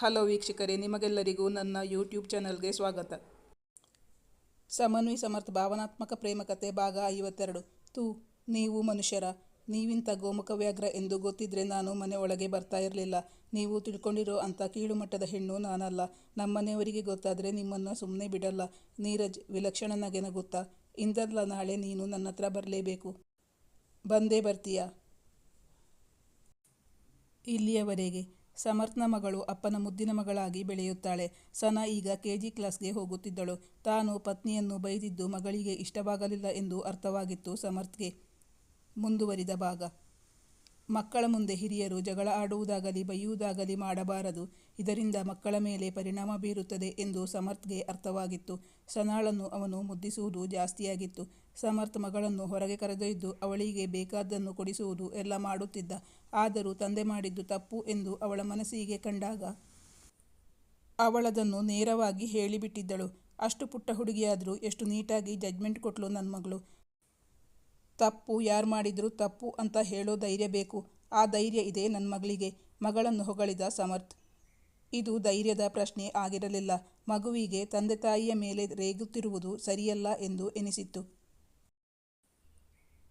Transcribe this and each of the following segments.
Hello ವೀಕ್ಷಕರೇ, ನಿಮಗೆಲ್ಲರಿಗೂ ನನ್ನ ಯೂಟ್ಯೂಬ್ ಚಾನಲ್ಗೆ ಸ್ವಾಗತ. ಸಮನ್ವಿ ಸಮರ್ಥ, ಭಾವನಾತ್ಮಕ ಪ್ರೇಮಕತೆ ಭಾಗ ಐವತ್ತೆರಡು. ತೂ, ನೀವು ಮನುಷ್ಯರ, ನೀವಿಂಥ ಗೋಮುಖ ವ್ಯಾಘ್ರ ಎಂದು ಗೊತ್ತಿದ್ರೆ ನಾನು ಮನೆ ಒಳಗೆ ಬರ್ತಾ ಇರಲಿಲ್ಲ. ನೀವು ತಿಳ್ಕೊಂಡಿರೋ ಅಂಥ ಕೀಳುಮಟ್ಟದ ಹೆಣ್ಣು ನಾನಲ್ಲ. ನಮ್ಮನೆಯವರಿಗೆ ಗೊತ್ತಾದರೆ ನಿಮ್ಮನ್ನು ಸುಮ್ಮನೆ ಬಿಡಲ್ಲ. ನೀರಜ್, ವಿಲಕ್ಷಣ ನಗೆನ ಗೊತ್ತಾ? ಇಂದಲ್ಲ ನಾಳೆ ನೀನು ನನ್ನ ಹತ್ರ ಬರಲೇಬೇಕು. ಬಂದೇ ಬರ್ತೀಯಾ? ಇಲ್ಲಿಯವರೆಗೆ. ಸಮರ್ಥ್ನ ಮಗಳು ಅಪ್ಪನ ಮುದ್ದಿನ ಮಗಳಾಗಿ ಬೆಳೆಯುತ್ತಾಳೆ. ಸನ ಈಗ ಕೆಜಿ ಕ್ಲಾಸ್ಗೆ ಹೋಗುತ್ತಿದ್ದಳು. ತಾನು ಪತ್ನಿಯನ್ನು ಬೈದಿದ್ದು ಮಗಳಿಗೆ ಇಷ್ಟವಾಗಲಿಲ್ಲ ಎಂದು ಅರ್ಥವಾಗಿತ್ತು ಸಮರ್ಥ್ಗೆ ಮುಂದುವರಿದ ಭಾಗ. ಮಕ್ಕಳ ಮುಂದೆ ಹಿರಿಯರು ಜಗಳ ಆಡುವುದಾಗಲಿ ಬೈಯುವುದಾಗಲಿ ಮಾಡಬಾರದು. ಇದರಿಂದ ಮಕ್ಕಳ ಮೇಲೆ ಪರಿಣಾಮ ಬೀರುತ್ತದೆ ಎಂದು ಸಮರ್ಥ್ಗೆ ಅರ್ಥವಾಗಿತ್ತು. ಸನಾಳನ್ನು ಅವನು ಮುದ್ದಿಸುವುದು ಜಾಸ್ತಿಯಾಗಿತ್ತು. ಸಮರ್ಥ್ ಮಗಳನ್ನು ಹೊರಗೆ ಕರೆದೊಯ್ದು ಅವಳಿಗೆ ಬೇಕಾದ್ದನ್ನು ಕೊಡಿಸುವುದು ಎಲ್ಲ ಮಾಡುತ್ತಿದ್ದ. ಆದರೂ ತಂದೆ ಮಾಡಿದ್ದು ತಪ್ಪು ಎಂದು ಅವಳ ಮನಸ್ಸಿಗೆ ಕಂಡಾಗ ಅವಳದನ್ನು ನೇರವಾಗಿ ಹೇಳಿಬಿಟ್ಟಿದ್ದಳು. ಅಷ್ಟು ಪುಟ್ಟ ಹುಡುಗಿಯಾದರೂ ಎಷ್ಟು ನೀಟಾಗಿ ಜಜ್ಮೆಂಟ್ ಕೊಟ್ಲು ನನ್ನ ಮಗಳು. ತಪ್ಪು, ಯಾರು ಮಾಡಿದರೂ ತಪ್ಪು ಅಂತ ಹೇಳೋ ಧೈರ್ಯ ಬೇಕು. ಆ ಧೈರ್ಯ ಇದೆ ನನ್ನ ಮಗಳಿಗೆ. ಮಗಳನ್ನು ಹೊಗಳಿದ ಸಮರ್ಥ್. ಇದು ಧೈರ್ಯದ ಪ್ರಶ್ನೆ ಆಗಿರಲಿಲ್ಲ. ಮಗುವಿಗೆ ತಂದೆ ತಾಯಿಯ ಮೇಲೆ ರೇಗುತ್ತಿರುವುದು ಸರಿಯಲ್ಲ ಎಂದು ಎನಿಸಿತ್ತು.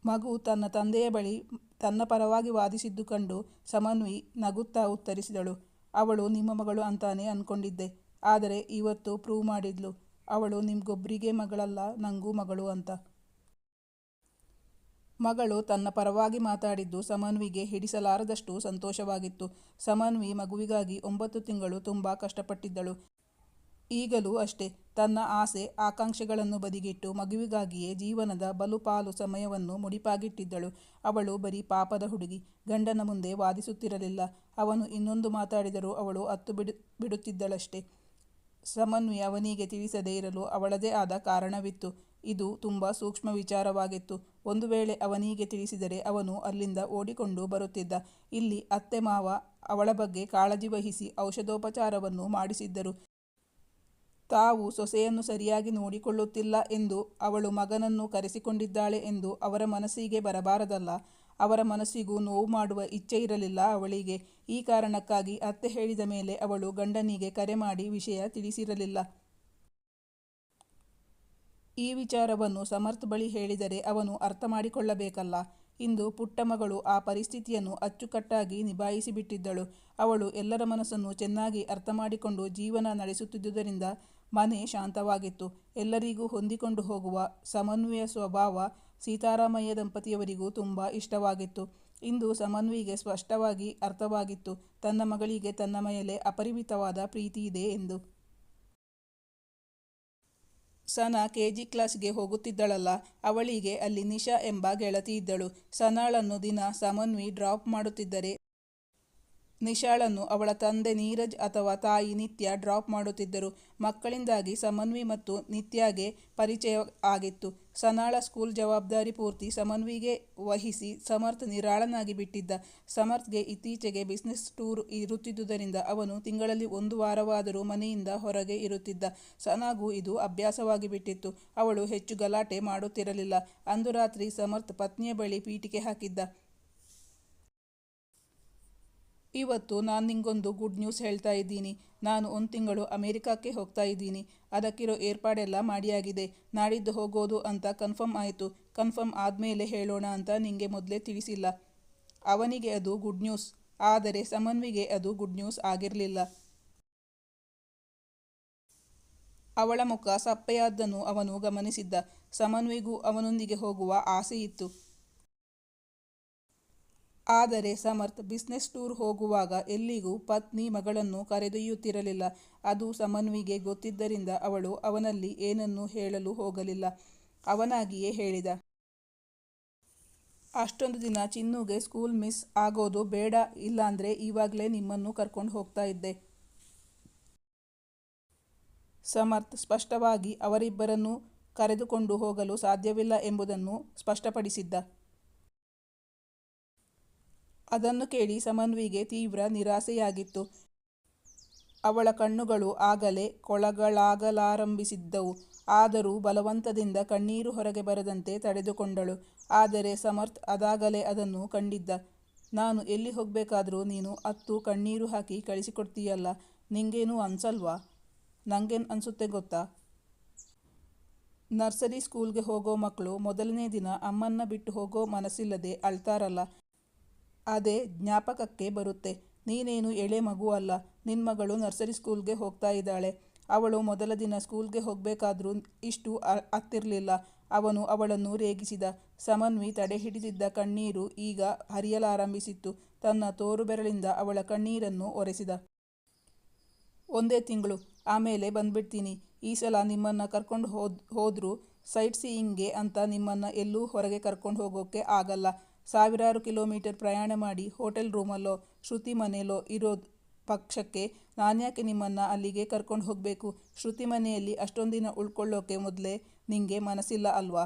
ಮಗು ತನ್ನ ತಂದೆಯ ಬಳಿ ತನ್ನ ಪರವಾಗಿ ವಾದಿಸಿದ್ದು ಕಂಡು ಸಮನ್ವಿ ನಗುತ್ತಾ ಉತ್ತರಿಸಿದಳು. ಅವಳು, ನಿಮ್ಮ ಮಗಳು ಅಂತಾನೆ ಅಂದ್ಕೊಂಡಿದ್ದೆ ಆದರೆ ಇವತ್ತು ಪ್ರೂವ್ ಮಾಡಿದ್ಲು. ಅವಳು ನಿಮ್ಗೊಬ್ಬರಿಗೆ ಮಗಳಲ್ಲ, ನಂಗೂ ಮಗಳು ಅಂತ. ಮಗಳು ತನ್ನ ಪರವಾಗಿ ಮಾತಾಡಿದ್ದು ಸಮನ್ವಿಗೆ ಹಿಡಿಸಲಾರದಷ್ಟು ಸಂತೋಷವಾಗಿತ್ತು. ಸಮನ್ವಿ ಮಗುವಿಗಾಗಿ ಒಂಬತ್ತು ತಿಂಗಳು ತುಂಬ ಕಷ್ಟಪಟ್ಟಿದ್ದಳು. ಈಗಲೂ ಅಷ್ಟೇ. ತನ್ನ ಆಸೆ, ಆಕಾಂಕ್ಷೆಗಳನ್ನು ಬದಿಗಿಟ್ಟು ಮಗುವಿಗಾಗಿಯೇ ಜೀವನದ ಬಲುಪಾಲು ಸಮಯವನ್ನು ಮುಡಿಪಾಗಿಟ್ಟಿದ್ದಳು. ಅವಳು ಬರೀ ಪಾಪದ ಹುಡುಗಿ. ಗಂಡನ ಮುಂದೆ ವಾದಿಸುತ್ತಿರಲಿಲ್ಲ. ಅವನು ಇನ್ನೊಂದು ಮಾತಾಡಿದರೂ ಅವಳು ಅತ್ತು ಬಿಡು, ಬಿಡುತ್ತಿದ್ದಳಷ್ಟೇ. ಸಮನ್ವಿ ಅವನಿಗೆ ತಿಳಿಸದೇ ಇರಲು ಅವಳದೇ ಆದ ಕಾರಣವಿತ್ತು. ಇದು ತುಂಬ ಸೂಕ್ಷ್ಮ ವಿಚಾರವಾಗಿತ್ತು. ಒಂದು ವೇಳೆ ಅವನಿಗೆ ತಿಳಿಸಿದರೆ ಅವನು ಅಲ್ಲಿಂದ ಓಡಿಕೊಂಡು ಬರುತ್ತಿದ್ದ. ಇಲ್ಲಿ ಅತ್ತೆ ಮಾವ ಅವಳ ಬಗ್ಗೆ ಕಾಳಜಿ ವಹಿಸಿ ಔಷಧೋಪಚಾರವನ್ನು ಮಾಡಿಸಿದ್ದರು. ತಾವು ಸೊಸೆಯನ್ನು ಸರಿಯಾಗಿ ನೋಡಿಕೊಳ್ಳುತ್ತಿಲ್ಲ ಎಂದು ಅವಳು ಮಗನನ್ನು ಕರೆಸಿಕೊಂಡಿದ್ದಾಳೆ ಎಂದು ಅವರ ಮನಸ್ಸಿಗೆ ಬರಬಾರದಲ್ಲ. ಅವರ ಮನಸ್ಸಿಗೂ ನೋವು ಮಾಡುವ ಇಚ್ಛೆ ಇರಲಿಲ್ಲ ಅವಳಿಗೆ. ಈ ಕಾರಣಕ್ಕಾಗಿ ಅತ್ತೆ ಹೇಳಿದ ಮೇಲೆ ಅವಳು ಗಂಡನಿಗೆ ಕರೆ ಮಾಡಿ ವಿಷಯ ತಿಳಿಸಿರಲಿಲ್ಲ. ಈ ವಿಚಾರವನ್ನು ಸಮರ್ಥ್ ಬಳಿ ಹೇಳಿದರೆ ಅವನು ಅರ್ಥ ಮಾಡಿಕೊಳ್ಳಬೇಕಲ್ಲ. ಇಂದು ಪುಟ್ಟಮಗಳು ಆ ಪರಿಸ್ಥಿತಿಯನ್ನು ಅಚ್ಚುಕಟ್ಟಾಗಿ ನಿಭಾಯಿಸಿಬಿಟ್ಟಿದ್ದಳು. ಅವಳು ಎಲ್ಲರ ಮನಸ್ಸನ್ನು ಚೆನ್ನಾಗಿ ಅರ್ಥ ಮಾಡಿಕೊಂಡು ಜೀವನ ನಡೆಸುತ್ತಿದ್ದುದರಿಂದ ಮನೆ ಶಾಂತವಾಗಿತ್ತು. ಎಲ್ಲರಿಗೂ ಹೊಂದಿಕೊಂಡು ಹೋಗುವ ಸಮನ್ವಯ ಸ್ವಭಾವ ಸೀತಾರಾಮಯ್ಯ ದಂಪತಿಯವರಿಗೂ ತುಂಬ ಇಷ್ಟವಾಗಿತ್ತು. ಇಂದು ಸಮನ್ವಿಗೆ ಸ್ಪಷ್ಟವಾಗಿ ಅರ್ಥವಾಗಿತ್ತು, ತನ್ನ ಮಗಳಿಗೆ ತನ್ನ ಮೇಲೆ ಅಪರಿಮಿತವಾದ ಪ್ರೀತಿ ಇದೆ ಎಂದು. ಸನ ಕೆ ಜಿ ಕ್ಲಾಸ್ಗೆ ಹೋಗುತ್ತಿದ್ದಳಲ್ಲ, ಅವಳಿಗೆ ಅಲ್ಲಿ ನಿಶಾ ಎಂಬ ಗೆಳತಿ ಇದ್ದಳು. ಸನಾಳನ್ನು ದಿನ ಸಮನ್ವಿ ಡ್ರಾಪ್ ಮಾಡುತ್ತಿದ್ದರೆ ನಿಶಾಳನ್ನು ಅವಳ ತಂದೆ ನೀರಜ್ ಅಥವಾ ತಾಯಿ ನಿತ್ಯ ಡ್ರಾಪ್ ಮಾಡುತ್ತಿದ್ದರು. ಮಕ್ಕಳಿಂದಾಗಿ ಸಮನ್ವಿ ಮತ್ತು ನಿತ್ಯಾಗೆ ಪರಿಚಯ ಆಗಿತ್ತು. ಸನಾಳ ಸ್ಕೂಲ್ ಜವಾಬ್ದಾರಿ ಪೂರ್ತಿ ಸಮನ್ವಿಗೆ ವಹಿಸಿ ಸಮರ್ಥ್ ನಿರಾಳನಾಗಿ ಬಿಟ್ಟಿದ್ದ. ಸಮರ್ಥ್ಗೆ ಇತ್ತೀಚೆಗೆ ಬಿಸ್ನೆಸ್ ಟೂರ್ ಇರುತ್ತಿದ್ದುದರಿಂದ ಅವನು ತಿಂಗಳಲ್ಲಿ ಒಂದು ವಾರವಾದರೂ ಮನೆಯಿಂದ ಹೊರಗೆ ಇರುತ್ತಿದ್ದ. ಸನಾಗೂ ಇದು ಅಭ್ಯಾಸವಾಗಿ ಬಿಟ್ಟಿತ್ತು. ಅವಳು ಹೆಚ್ಚು ಗಲಾಟೆ ಮಾಡುತ್ತಿರಲಿಲ್ಲ. ಅಂದು ರಾತ್ರಿ ಸಮರ್ಥ್ ಪತ್ನಿಯ ಬಳಿ ಪೀಠಿಕೆ ಹಾಕಿದ್ದ. ಇವತ್ತು ನಾನು ನಿಂಗೊಂದು ಗುಡ್ ನ್ಯೂಸ್ ಹೇಳ್ತಾ ಇದ್ದೀನಿ. ನಾನು ಒಂದು ತಿಂಗಳು ಅಮೇರಿಕಾಕ್ಕೆ ಹೋಗ್ತಾ ಇದ್ದೀನಿ. ಅದಕ್ಕಿರೋ ಏರ್ಪಾಡೆಲ್ಲ ಮಾಡಿಯಾಗಿದೆ. ನಾಡಿದ್ದು ಹೋಗೋದು ಅಂತ ಕನ್ಫರ್ಮ್ ಆಯಿತು. ಕನ್ಫರ್ಮ್ ಆದಮೇಲೆ ಹೇಳೋಣ ಅಂತ ನಿಮಗೆ ಮೊದಲೇ ತಿಳಿಸಿಲ್ಲ. ಅವನಿಗೆ ಅದು ಗುಡ್ ನ್ಯೂಸ್ ಆದರೆ ಸಮನ್ವಿಗೆ ಅದು ಗುಡ್ ನ್ಯೂಸ್ ಆಗಿರಲಿಲ್ಲ. ಅವಳ ಮುಖ ಸಪ್ಪೆಯಾದ್ದನ್ನು ಅವನು ಗಮನಿಸಿದ್ದ. ಸಮನ್ವಿಗೂ ಅವನೊಂದಿಗೆ ಹೋಗುವ ಆಸೆ ಇತ್ತು. ಆದರೆ ಸಮರ್ಥ್ ಬಿಸ್ನೆಸ್ ಟೂರ್ ಹೋಗುವಾಗ ಎಲ್ಲಿಗೂ ಪತ್ನಿ ಮಗಳನ್ನು ಕರೆದೊಯ್ಯುತ್ತಿರಲಿಲ್ಲ. ಅದು ಸಮನ್ವಿಗೆ ಗೊತ್ತಿದ್ದರಿಂದ ಅವಳು ಅವನಲ್ಲಿ ಏನನ್ನೂ ಹೇಳಲು ಹೋಗಲಿಲ್ಲ. ಅವನಾಗಿಯೇ ಹೇಳಿದ. ಅಷ್ಟೊಂದು ದಿನ ಚಿನ್ನುಗೆ ಸ್ಕೂಲ್ ಮಿಸ್ ಆಗೋದು ಬೇಡ, ಇಲ್ಲಾಂದ್ರೆ ಇವಾಗಲೇ ನಿಮ್ಮನ್ನು ಕರ್ಕೊಂಡು ಹೋಗ್ತಾ ಇದ್ದೆ. ಸಮರ್ಥ್ ಸ್ಪಷ್ಟವಾಗಿ ಅವರಿಬ್ಬರನ್ನೂ ಕರೆದುಕೊಂಡು ಹೋಗಲು ಸಾಧ್ಯವಿಲ್ಲ ಎಂಬುದನ್ನು ಸ್ಪಷ್ಟಪಡಿಸಿದ್ದ. ಅದನ್ನು ಕೇಳಿ ಸಮನ್ವಿಗೆ ತೀವ್ರ ನಿರಾಸೆಯಾಗಿತ್ತು. ಅವಳ ಕಣ್ಣುಗಳು ಆಗಲೇ ಕೊಳಗಳಾಗಲಾರಂಭಿಸಿದ್ದವು. ಆದರೂ ಬಲವಂತದಿಂದ ಕಣ್ಣೀರು ಹೊರಗೆ ಬರದಂತೆ ತಡೆದುಕೊಂಡಳು. ಆದರೆ ಸಮರ್ಥ್ ಅದಾಗಲೇ ಅದನ್ನು ಕಂಡಿದ್ದ. ನಾನು ಎಲ್ಲಿ ಹೋಗಬೇಕಾದರೂ ನೀನು ಅತ್ತು ಕಣ್ಣೀರು ಹಾಕಿ ಕಳಿಸಿಕೊಡ್ತೀಯಲ್ಲ, ನಿಂಗೇನು ಅನ್ಸಲ್ವಾ? ನಂಗೇನು ಅನಿಸುತ್ತೆ ಗೊತ್ತಾ? ನರ್ಸರಿ ಸ್ಕೂಲ್ಗೆ ಹೋಗೋ ಮಕ್ಕಳು ಮೊದಲನೇ ದಿನ ಅಮ್ಮನ್ನ ಬಿಟ್ಟು ಹೋಗೋ ಮನಸ್ಸಿಲ್ಲದೆ ಅಳ್ತಾರಲ್ಲ. ಅದೇ ಜ್ಞಾಪಕಕ್ಕೆ ಬರುತ್ತೆ. ನೀನೇನು ಎಳೆ ಮಗು ಅಲ್ಲ ನಿನ್ನ ಮಗಳು ನರ್ಸರಿ ಸ್ಕೂಲ್ಗೆ ಹೋಗ್ತಾ ಇದ್ದಾಳೆ. ಅವಳು ಮೊದಲ ದಿನ ಸ್ಕೂಲ್ಗೆ ಹೋಗಬೇಕಾದ್ರೂ ಇಷ್ಟು ಅತ್ತಿರಲಿಲ್ಲ. ಅವನು ಅವಳನ್ನು ರೇಗಿಸಿದ. ಸಮನ್ವಿ ತಡೆ ಹಿಡಿದಿದ್ದ ಕಣ್ಣೀರು ಈಗ ಹರಿಯಲಾರಂಭಿಸಿತ್ತು. ತನ್ನ ತೋರು ಬೆರಳಿಂದ ಅವಳ ಕಣ್ಣೀರನ್ನು ಒರೆಸಿದ. ಒಂದೇ ತಿಂಗಳು, ಆಮೇಲೆ ಬಂದ್ಬಿಡ್ತೀನಿ. ಈ ಸಲ ನಿಮ್ಮನ್ನು ಕರ್ಕೊಂಡು ಹೋದ್, ಹೋದರೂ ಸೈಟ್ ಸೀಯಿಂಗ್ಗೆ ಅಂತ ನಿಮ್ಮನ್ನು ಎಲ್ಲೂ ಹೊರಗೆ ಕರ್ಕೊಂಡು ಹೋಗೋಕ್ಕೆ ಆಗಲ್ಲ. ಸಾವಿರಾರು ಕಿಲೋಮೀಟರ್ ಪ್ರಯಾಣ ಮಾಡಿ ಹೋಟೆಲ್ ರೂಮಲ್ಲೋ, ಶ್ರುತಿ ಮನೆಯಲ್ಲೋ ಇರೋ ಪಕ್ಷಕ್ಕೆ ನಾನ್ಯಾಕೆ ನಿಮ್ಮನ್ನು ಅಲ್ಲಿಗೆ ಕರ್ಕೊಂಡು ಹೋಗಬೇಕು? ಶ್ರುತಿ ಮನೆಯಲ್ಲಿ ಅಷ್ಟೊಂದಿನ ದಿನ ಉಳ್ಕೊಳ್ಳೋಕೆ ಮೊದಲೇ ನಿಮಗೆ ಮನಸ್ಸಿಲ್ಲ ಅಲ್ವಾ?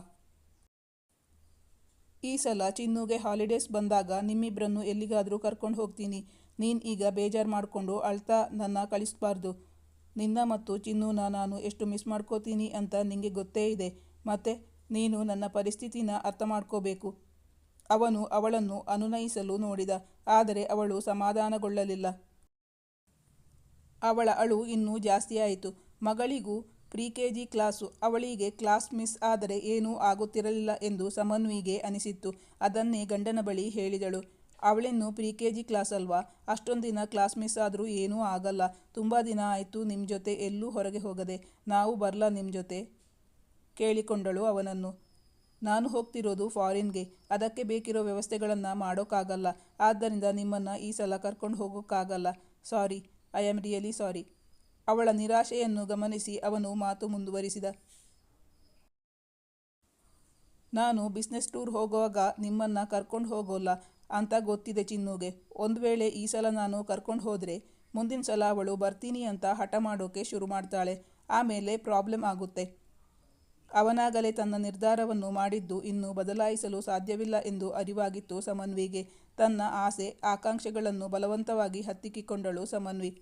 ಈ ಸಲ ಚಿನ್ನುಗೆ ಹಾಲಿಡೇಸ್ ಬಂದಾಗ ನಿಮ್ಮಿಬ್ಬರನ್ನು ಎಲ್ಲಿಗಾದರೂ ಕರ್ಕೊಂಡು ಹೋಗ್ತೀನಿ. ನೀನು ಈಗ ಬೇಜಾರು ಮಾಡಿಕೊಂಡು ಅಳ್ತಾ ನನ್ನ ಕಳಿಸ್ಬಾರ್ದು. ನಿನ್ನ ಮತ್ತು ಚಿನ್ನುನ ನಾನು ಎಷ್ಟು ಮಿಸ್ ಮಾಡ್ಕೋತೀನಿ ಅಂತ ನಿಮಗೆ ಗೊತ್ತೇ ಇದೆ. ಮತ್ತೆ ನೀನು ನನ್ನ ಪರಿಸ್ಥಿತಿನ ಅರ್ಥ ಮಾಡ್ಕೋಬೇಕು. ಅವನು ಅವಳನ್ನು ಅನುನಯಿಸಲು ನೋಡಿದ, ಆದರೆ ಅವಳು ಸಮಾಧಾನಗೊಳ್ಳಲಿಲ್ಲ. ಅವಳ ಅಳು ಇನ್ನೂ ಜಾಸ್ತಿಯಾಯಿತು. ಮಗಳಿಗೂ ಪ್ರಿ ಕೆ ಜಿ ಕ್ಲಾಸು, ಅವಳಿಗೆ ಕ್ಲಾಸ್ ಮಿಸ್ ಆದರೆ ಏನೂ ಆಗುತ್ತಿರಲಿಲ್ಲ ಎಂದು ಸಮನ್ವಿಗೆ ಅನಿಸಿತ್ತು. ಅದನ್ನೇ ಗಂಡನ ಬಳಿ ಹೇಳಿದಳು. ಅವಳಿನ್ನು ಪ್ರಿ ಕೆ ಜಿ ಕ್ಲಾಸ್ ಅಲ್ವಾ? ಅಷ್ಟೊಂದು ದಿನ ಕ್ಲಾಸ್ ಮಿಸ್ ಆದರೂ ಏನೂ ಆಗಲ್ಲ. ತುಂಬ ದಿನ ಆಯಿತು ನಿಮ್ಮ ಜೊತೆ ಎಲ್ಲೂ ಹೊರಗೆ ಹೋಗದೆ. ನಾವು ಬರಲ್ಲ ನಿಮ್ಮ ಜೊತೆ? ಕೇಳಿಕೊಂಡಳು ಅವನನ್ನು. ನಾನು ಹೋಗ್ತಿರೋದು ಫಾರಿನ್ಗೆ. ಅದಕ್ಕೆ ಬೇಕಿರೋ ವ್ಯವಸ್ಥೆಗಳನ್ನು ಮಾಡೋಕ್ಕಾಗಲ್ಲ. ಆದ್ದರಿಂದ ನಿಮ್ಮನ್ನು ಈ ಸಲ ಕರ್ಕೊಂಡು ಹೋಗೋಕ್ಕಾಗಲ್ಲ. Sorry, I am really sorry. ಅವಳ ನಿರಾಶೆಯನ್ನು ಗಮನಿಸಿ ಅವನು ಮಾತು ಮುಂದುವರಿಸಿದ. ನಾನು ಬಿಸ್ನೆಸ್ ಟೂರ್ ಹೋಗುವಾಗ ನಿಮ್ಮನ್ನು ಕರ್ಕೊಂಡು ಹೋಗೋಲ್ಲ ಅಂತ ಗೊತ್ತಿದೆ ಚಿನ್ನುಗೆ. ಒಂದು ವೇಳೆ ಈ ಸಲ ನಾನು ಕರ್ಕೊಂಡು ಹೋದರೆ ಮುಂದಿನ ಸಲ ಅವಳು ಬರ್ತೀನಿ ಅಂತ ಹಠ ಮಾಡೋಕೆ ಶುರು ಮಾಡ್ತಾಳೆ. ಆಮೇಲೆ ಪ್ರಾಬ್ಲಮ್ ಆಗುತ್ತೆ. ಅವನಾಗಲೇ ತನ್ನ ನಿರ್ಧಾರವನ್ನು ಮಾಡಿದ್ದು ಇನ್ನು ಬದಲಾಯಿಸಲು ಸಾಧ್ಯವಿಲ್ಲ ಎಂದು ಅರಿವಾಗಿತ್ತು ಸಮನ್ವಿಗೆ. ತನ್ನ ಆಸೆ, ಆಕಾಂಕ್ಷೆಗಳನ್ನು ಬಲವಂತವಾಗಿ ಹತ್ತಿಕ್ಕಿಕೊಂಡಳು ಸಮನ್ವಿ.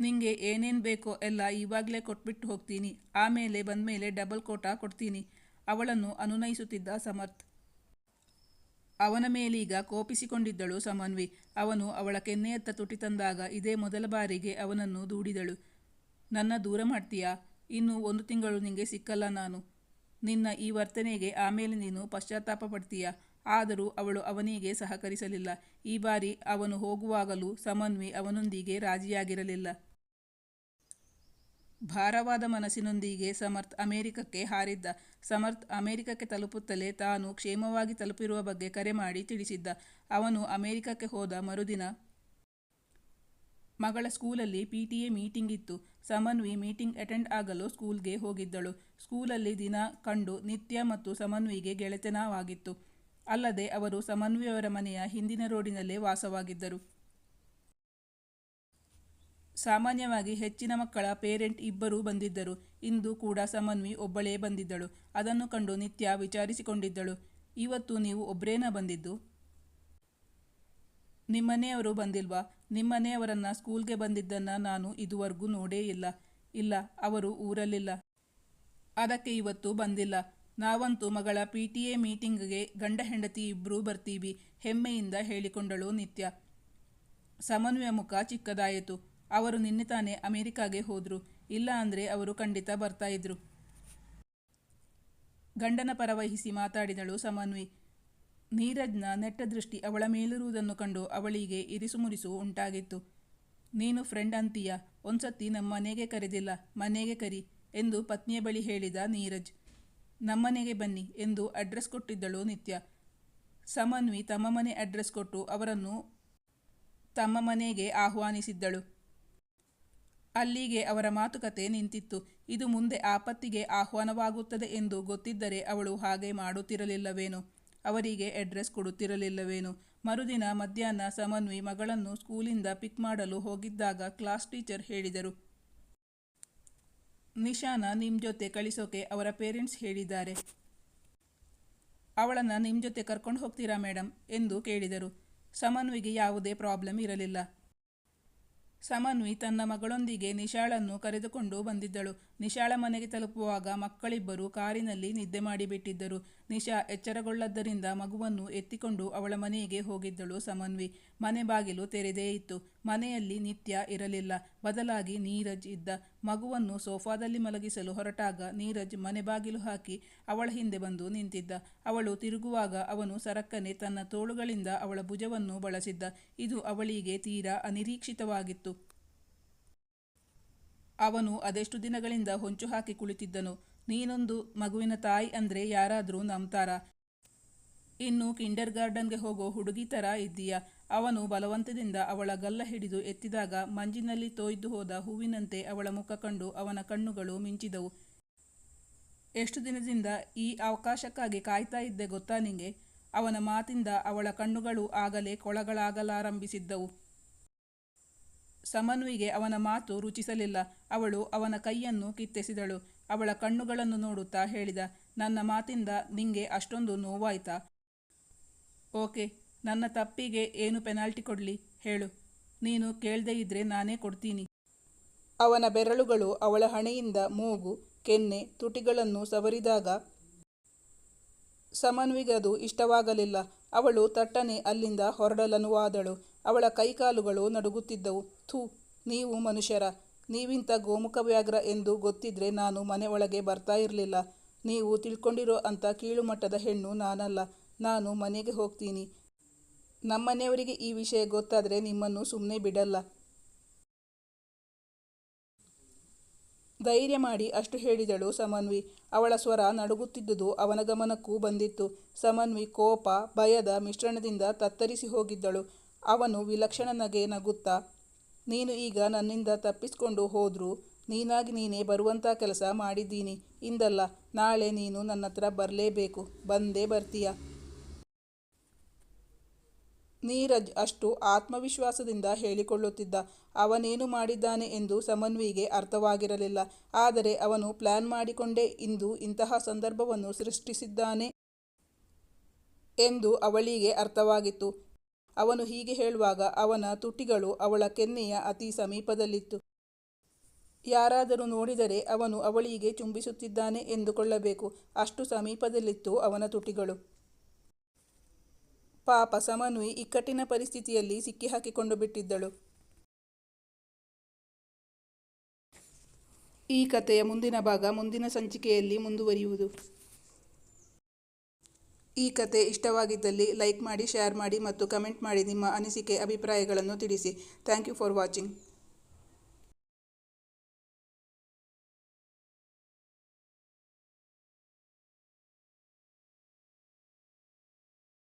ನಿಂಗೆ ಏನೇನು ಬೇಕೋ ಎಲ್ಲ ಇವಾಗಲೇ ಕೊಟ್ಬಿಟ್ಟು ಹೋಗ್ತೀನಿ. ಆಮೇಲೆ ಬಂದಮೇಲೆ ಡಬಲ್ ಕೋಟಾ ಕೊಡ್ತೀನಿ. ಅವಳನ್ನು ಅನುನಯಿಸುತ್ತಿದ್ದ ಸಮರ್ಥ್. ಅವನ ಮೇಲೀಗ ಕೋಪಿಸಿಕೊಂಡಿದ್ದಳು ಸಮನ್ವಿ. ಅವನು ಅವಳ ಕೆನ್ನೆಯತ್ತ ತುಟಿ ತಂದಾಗ ಇದೇ ಮೊದಲ ಬಾರಿಗೆ ಅವನನ್ನು ದೂಡಿದಳು. ನನ್ನ ದೂರ ಮಾಡ್ತೀಯಾ? ಇನ್ನು ಒಂದು ತಿಂಗಳು ನಿಂಗೆ ಸಿಕ್ಕಲ್ಲ ನಾನು. ನಿನ್ನ ಈ ವರ್ತನೆಗೆ ಆಮೇಲೆ ನೀನು ಪಶ್ಚಾತ್ತಾಪ ಪಡ್ತೀಯ ಆದರೂ ಅವಳು ಅವನಿಗೆ ಸಹಕರಿಸಲಿಲ್ಲ. ಈ ಬಾರಿ ಅವನು ಹೋಗುವಾಗಲೂ ಸಮನ್ವಿ ಅವನೊಂದಿಗೆ ರಾಜಿಯಾಗಿರಲಿಲ್ಲ. ಭಾರವಾದ ಮನಸ್ಸಿನೊಂದಿಗೆ ಸಮರ್ಥ್ ಅಮೆರಿಕಕ್ಕೆ ಹಾರಿದ್ದ. ಸಮರ್ಥ್ ಅಮೆರಿಕಕ್ಕೆ ತಲುಪುತ್ತಲೇ ತಾನು ಕ್ಷೇಮವಾಗಿ ತಲುಪಿರುವ ಬಗ್ಗೆ ಕರೆ ಮಾಡಿ ತಿಳಿಸಿದ್ದ. ಅವನು ಅಮೆರಿಕಕ್ಕೆ ಹೋದ ಮರುದಿನ ಮಗಳ ಸ್ಕೂಲಲ್ಲಿ ಪಿ ಟಿ ಎ ಮೀಟಿಂಗ್ ಇತ್ತು. ಸಮನ್ವಿ ಮೀಟಿಂಗ್ ಅಟೆಂಡ್ ಆಗಲು ಸ್ಕೂಲ್ಗೆ ಹೋಗಿದ್ದಳು. ಸ್ಕೂಲಲ್ಲಿ ದಿನ ಕಂಡು ನಿತ್ಯ ಮತ್ತು ಸಮನ್ವಿಗೆ ಗೆಳೆತನವಾಗಿತ್ತು. ಅಲ್ಲದೆ ಅವರು ಸಮನ್ವಿಯವರ ಮನೆಯ ಹಿಂದಿನ ರೋಡಿನಲ್ಲೇ ವಾಸವಾಗಿದ್ದರು. ಸಾಮಾನ್ಯವಾಗಿ ಹೆಚ್ಚಿನ ಮಕ್ಕಳ ಪೇರೆಂಟ್ ಇಬ್ಬರೂ ಬಂದಿದ್ದರು. ಇಂದು ಕೂಡ ಸಮನ್ವಿ ಒಬ್ಬಳೇ ಬಂದಿದ್ದಳು. ಅದನ್ನು ಕಂಡು ನಿತ್ಯ ವಿಚಾರಿಸಿಕೊಂಡಿದ್ದಳು. ಇವತ್ತು ನೀವು ಒಬ್ಬರೇನ ಬಂದಿದ್ದು? ನಿಮ್ಮನೆಯವರು ಬಂದಿಲ್ವಾ? ನಿಮ್ಮನೆಯವರನ್ನ ಸ್ಕೂಲ್ಗೆ ಬಂದಿದ್ದನ್ನು ನಾನು ಇದುವರೆಗೂ ನೋಡೇ ಇಲ್ಲ. ಇಲ್ಲ, ಅವರು ಊರಲ್ಲಿಲ್ಲ. ಅದಕ್ಕೆ ಇವತ್ತು ಬಂದಿಲ್ಲ. ನಾವಂತೂ ಮಗಳ ಪಿ ಟಿ ಎ ಮೀಟಿಂಗ್ಗೆ ಗಂಡ ಹೆಂಡತಿ ಇಬ್ಬರೂ ಬರ್ತೀವಿ, ಹೆಮ್ಮೆಯಿಂದ ಹೇಳಿಕೊಂಡಳು ನಿತ್ಯ. ಸಮನ್ವಯ ಮುಖ ಚಿಕ್ಕದಾಯಿತು. ಅವರು ನಿನ್ನೆ ತಾನೇ ಅಮೆರಿಕಾಗೆ ಹೋದರು. ಇಲ್ಲ ಅಂದರೆ ಅವರು ಖಂಡಿತ ಬರ್ತಾ ಇದ್ರು. ಗಂಡನ ಪರವಹಿಸಿ ಮಾತಾಡಿದಳು ಸಮನ್ವಿ ನೀರಜ್ನ ನೆಟ್ಟ ದೃಷ್ಟಿ ಅವಳ ಮೇಲಿರುವುದನ್ನು ಕಂಡು ಅವಳಿಗೆ ಇರಿಸುಮುರಿಸು ಉಂಟಾಗಿತ್ತು. ನೀನು ಫ್ರೆಂಡ್ ಅಂತೀಯ? ಒಂದ್ಸತಿ ನಮ್ಮ ಮನೆಗೆ ಕರೆದಿಲ್ಲ, ಮನೆಗೆ ಕರಿ ಎಂದು ಪತ್ನಿಯ ಬಳಿ ಹೇಳಿದ ನೀರಜ್. ನಮ್ಮನೆಗೆ ಬನ್ನಿ ಎಂದು ಅಡ್ರೆಸ್ ಕೊಟ್ಟಿದ್ದಳು ನಿತ್ಯ. ಸಮನ್ವಿ ತಮ್ಮ ಮನೆ ಅಡ್ರೆಸ್ ಕೊಟ್ಟು ಅವರನ್ನು ತಮ್ಮ ಮನೆಗೆ ಆಹ್ವಾನಿಸಿದ್ದಳು. ಅಲ್ಲಿಗೆ ಅವರ ಮಾತುಕತೆ ನಿಂತಿತ್ತು. ಇದು ಮುಂದೆ ಆಪತ್ತಿಗೆ ಆಹ್ವಾನವಾಗುತ್ತದೆ ಎಂದು ಗೊತ್ತಿದ್ದರೆ ಅವಳು ಹಾಗೆ ಮಾಡುತ್ತಿರಲಿಲ್ಲವೇನೋ. ಅವರಿಗೆ ಅಡ್ರೆಸ್ ಕೊಡುತ್ತಿರಲಿಲ್ಲವೇನು? ಮರುದಿನ ಮಧ್ಯಾಹ್ನ ಸಮನ್ವಿ ಮಗಳನ್ನು ಸ್ಕೂಲಿಂದ ಪಿಕ್ ಮಾಡಲು ಹೋಗಿದ್ದಾಗ ಕ್ಲಾಸ್ ಟೀಚರ್ ಹೇಳಿದರು. ನಿಶಾನ ನಿಮ್ಮ ಜೊತೆ ಕಳಿಸೋಕೆ ಅವರ ಪೇರೆಂಟ್ಸ್ ಹೇಳಿದ್ದಾರೆ. ಅವಳನ್ನು ನಿಮ್ಮ ಜೊತೆ ಕರ್ಕೊಂಡು ಹೋಗ್ತೀರಾ ಮೇಡಮ್ ಎಂದು ಕೇಳಿದರು. ಸಮನ್ವಿಗೆ ಯಾವುದೇ ಪ್ರಾಬ್ಲಮ್ ಇರಲಿಲ್ಲ. ಸಮನ್ವಿ ತನ್ನ ಮಗಳೊಂದಿಗೆ ನಿಶಾಳನ್ನು ಕರೆದುಕೊಂಡು ಬಂದಿದ್ದಳು. ನಿಶಾಳ ಮನೆಗೆ ತಲುಪುವಾಗ ಮಕ್ಕಳಿಬ್ಬರು ಕಾರಿನಲ್ಲಿ ನಿದ್ದೆ ಮಾಡಿಬಿಟ್ಟಿದ್ದರು. ನಿಶಾ ಎಚ್ಚರಗೊಳ್ಳದ್ದರಿಂದ ಮಗುವನ್ನು ಎತ್ತಿಕೊಂಡು ಅವಳ ಮನೆಗೆ ಹೋಗಿದ್ದಳು ಸಮನ್ವಿ. ಮನೆ ಬಾಗಿಲು ತೆರೆದೇ ಇತ್ತು. ಮನೆಯಲ್ಲಿ ನಿತ್ಯ ಇರಲಿಲ್ಲ. ಬದಲಾಗಿ ನೀರಜ್ ಇದ್ದ. ಮಗುವನ್ನು ಸೋಫಾದಲ್ಲಿ ಮಲಗಿಸಲು ಹೊರಟಾಗ ನೀರಜ್ ಮನೆ ಬಾಗಿಲು ಹಾಕಿ ಅವಳ ಹಿಂದೆ ಬಂದು ನಿಂತಿದ್ದ. ಅವಳು ತಿರುಗುವಾಗ ಅವನು ಸರಕ್ಕನೆ ತನ್ನ ತೋಳುಗಳಿಂದ ಅವಳ ಭುಜವನ್ನು ಬಳಸಿದ್ದ. ಇದು ಅವಳಿಗೆ ತೀರಾ ಅನಿರೀಕ್ಷಿತವಾಗಿತ್ತು. ಅವನು ಅದೆಷ್ಟು ದಿನಗಳಿಂದ ಹೊಂಚು ಹಾಕಿ ಕುಳಿತಿದ್ದನು. ನೀನೊಂದು ಮಗುವಿನ ತಾಯಿ ಅಂದ್ರೆ ಯಾರಾದರೂ ನಂಬ್ತಾರಾ? ಇನ್ನು ಕಿಂಡರ್ ಗಾರ್ಡನ್ಗೆ ಹೋಗೋ ಹುಡುಗಿ ಥರ ಇದ್ದೀಯ? ಅವನು ಬಲವಂತದಿಂದ ಅವಳ ಗಲ್ಲ ಹಿಡಿದು ಎತ್ತಿದಾಗ ಮಂಜಿನಲ್ಲಿ ತೋಯ್ದು ಹೋದ ಹೂವಿನಂತೆ ಅವಳ ಮುಖ ಕಂಡು ಅವನ ಕಣ್ಣುಗಳು ಮಿಂಚಿದವು. ಎಷ್ಟು ದಿನದಿಂದ ಈ ಅವಕಾಶಕ್ಕಾಗಿ ಕಾಯ್ತಾ ಇದ್ದೆ ಗೊತ್ತಾ ನಿಂಗೆ? ಅವನ ಮಾತಿಂದ ಅವಳ ಕಣ್ಣುಗಳು ಆಗಲೇ ಕೊಳಗಳಾಗಲಾರಂಭಿಸಿದ್ದವು. ಸಮನ್ವಿಗೆ ಅವನ ಮಾತು ರುಚಿಸಲಿಲ್ಲ. ಅವಳು ಅವನ ಕೈಯನ್ನು ಕಿತ್ತೆಸಿದಳು. ಅವಳ ಕಣ್ಣುಗಳನ್ನು ನೋಡುತ್ತಾ ಹೇಳಿದ, ನನ್ನ ಮಾತಿಂದ ನಿಂಗೆ ಅಷ್ಟೊಂದು ನೋವಾಯ್ತಾ? ಓಕೆ. ನನ್ನ ತಪ್ಪಿಗೆ ಏನು ಪೆನಾಲ್ಟಿ ಕೊಡಲಿ? ಹೇಳು. ನೀನು ಕೇಳದೇ ಇದ್ರೆ ನಾನೇ ಕೊಡ್ತೀನಿ. ಅವನ ಬೆರಳುಗಳು ಅವಳ ಹಣೆಯಿಂದ ಮೂಗು, ಕೆನ್ನೆ, ತುಟಿಗಳನ್ನು ಸವರಿದಾಗ ಸಮನ್ವಿಗದು ಇಷ್ಟವಾಗಲಿಲ್ಲ. ಅವಳು ತಟ್ಟನೆ ಅಲ್ಲಿಂದ ಹೊರಡಲನುವಾದಳು. ಅವಳ ಕೈಕಾಲುಗಳು ನಡುಗುತ್ತಿದ್ದವು. ಥೂ, ನೀವು ಮನುಷ್ಯರ, ನೀವಿಂಥ ಗೋಮುಖ ವ್ಯಾಘ್ರ ಎಂದು ಗೊತ್ತಿದ್ರೆ ನಾನು ಮನೆ ಒಳಗೆ ಬರ್ತಾ ಇರಲಿಲ್ಲ. ನೀವು ತಿಳ್ಕೊಂಡಿರೋ ಅಂಥ ಕೀಳುಮಟ್ಟದ ಹೆಣ್ಣು ನಾನಲ್ಲ. ನಾನು ಮನೆಗೆ ಹೋಗ್ತೀನಿ. ನಮ್ಮನೆಯವರಿಗೆ ಈ ವಿಷಯ ಗೊತ್ತಾದರೆ ನಿಮ್ಮನ್ನು ಸುಮ್ಮನೆ ಬಿಡಲ್ಲ. ಧೈರ್ಯ ಮಾಡಿ ಅಷ್ಟು ಹೇಳಿದಳು ಸಮನ್ವಿ. ಅವಳ ಸ್ವರ ನಡುಗುತ್ತಿದ್ದುದು ಅವನ ಗಮನಕ್ಕೂ ಬಂದಿತ್ತು. ಸಮನ್ವಿ ಕೋಪ, ಭಯದ ಮಿಶ್ರಣದಿಂದ ತತ್ತರಿಸಿ ಹೋಗಿದ್ದಳು. ಅವನು ವಿಲಕ್ಷಣ ನಗೆ ನಗುತ್ತಾ, ನೀನು ಈಗ ನನ್ನಿಂದ ತಪ್ಪಿಸಿಕೊಂಡು ಹೋದ್ರೂ, ನೀನಾಗಿ ನೀನೇ ಬರುವಂಥ ಕೆಲಸ ಮಾಡಿದ್ದೀನಿ. ಇಂದಲ್ಲ, ನಾಳೆ ನೀನು ನನ್ನ ಹತ್ರ ಬರಲೇಬೇಕು. ಬಂದೇ ಬರ್ತೀಯ. ನೀರಜ್ ಅಷ್ಟು ಆತ್ಮವಿಶ್ವಾಸದಿಂದ ಹೇಳಿಕೊಳ್ಳುತ್ತಿದ್ದ, ಅವನೇನು ಮಾಡಿದ್ದಾನೆ ಎಂದು ಸಮನ್ವಿಗೆ ಅರ್ಥವಾಗಿರಲಿಲ್ಲ. ಆದರೆ ಅವನು ಪ್ಲಾನ್ ಮಾಡಿಕೊಂಡೇ ಇಂದು ಇಂತಹ ಸಂದರ್ಭವನ್ನು ಸೃಷ್ಟಿಸಿದ್ದಾನೆ ಎಂದು ಅವಳಿಗೆ ಅರ್ಥವಾಗಿತ್ತು. ಅವನು ಹೀಗೆ ಹೇಳುವಾಗ ಅವನ ತುಟಿಗಳು ಅವಳ ಕೆನ್ನೆಯ ಅತಿ ಸಮೀಪದಲ್ಲಿತ್ತು. ಯಾರಾದರೂ ನೋಡಿದರೆ ಅವನು ಅವಳಿಗೆ ಚುಂಬಿಸುತ್ತಿದ್ದಾನೆ ಎಂದುಕೊಳ್ಳಬೇಕು. ಅಷ್ಟು ಸಮೀಪದಲ್ಲಿತ್ತು ಅವನ ತುಟಿಗಳು. ಪಾಪ ಸಮನ್ವಿ ಇಕ್ಕಟ್ಟಿನ ಪರಿಸ್ಥಿತಿಯಲ್ಲಿ ಸಿಕ್ಕಿಹಾಕಿಕೊಂಡು ಬಿಟ್ಟಿದ್ದಳು. ಈ ಕಥೆಯ ಮುಂದಿನ ಭಾಗ ಮುಂದಿನ ಸಂಚಿಕೆಯಲ್ಲಿ ಮುಂದುವರಿಯುವುದು. ಈ ಕತೆ ಇಷ್ಟವಾಗಿದ್ದಲ್ಲಿ ಲೈಕ್ ಮಾಡಿ, ಶೇರ್ ಮಾಡಿ ಮತ್ತು ಕಮೆಂಟ್ ಮಾಡಿ ನಿಮ್ಮ ಅನಿಸಿಕೆ, ಅಭಿಪ್ರಾಯಗಳನ್ನು ತಿಳಿಸಿ. Thank you for watching.